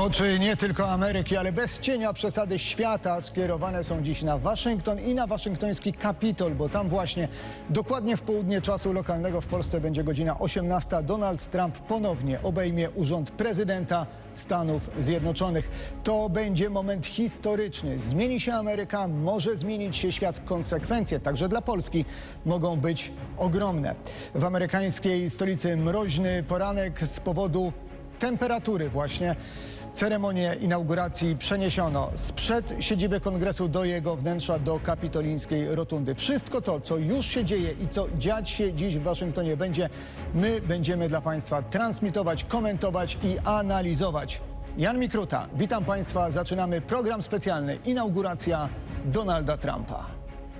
Oczy nie tylko Ameryki, ale bez cienia przesady świata skierowane są dziś na Waszyngton i na waszyngtoński Kapitol, bo tam właśnie dokładnie w południe czasu lokalnego w Polsce będzie godzina 18. Donald Trump ponownie obejmie urząd prezydenta Stanów Zjednoczonych. To będzie moment historyczny. Zmieni się Ameryka, może zmienić się świat. Konsekwencje także dla Polski mogą być ogromne. W amerykańskiej stolicy mroźny poranek z powodu temperatury właśnie. Ceremonię inauguracji przeniesiono sprzed siedziby kongresu do jego wnętrza, do kapitolińskiej rotundy. Wszystko to, co już się dzieje i co dziać się dziś w Waszyngtonie będzie, my będziemy dla Państwa transmitować, komentować i analizować. Jan Mikruta, witam Państwa. Zaczynamy program specjalny Inauguracja Donalda Trumpa.